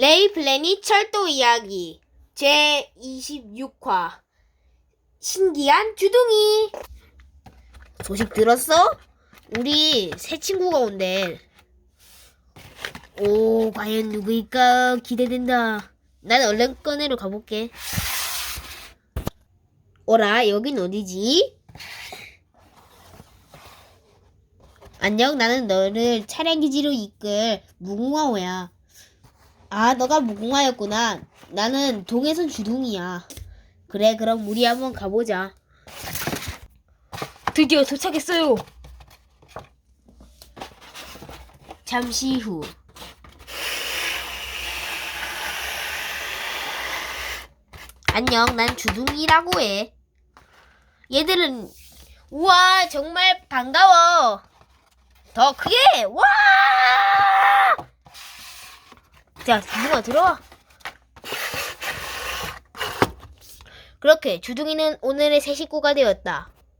레이 플래닛 철도 이야기 제 26화 신기한 주둥이 소식 들었어? 우리 새 친구가 온대. 오, 과연 누구일까 기대된다. 난 얼른 꺼내러 가볼게. 어라, 여긴 어디지? 안녕, 나는 너를 차량 기지로 이끌 무궁화호야. 아, 너가 무궁화였구나. 나는 동해선 주둥이야. 그래, 그럼 우리 한번 가보자. 드디어 도착했어요. 잠시 후. 안녕, 난 주둥이라고 해. 얘들은, 우와, 정말 반가워. 더 크게, 와! 자, 주둥아, 들어와. 그렇게 주둥이는 오늘의 새 식구가 되었다.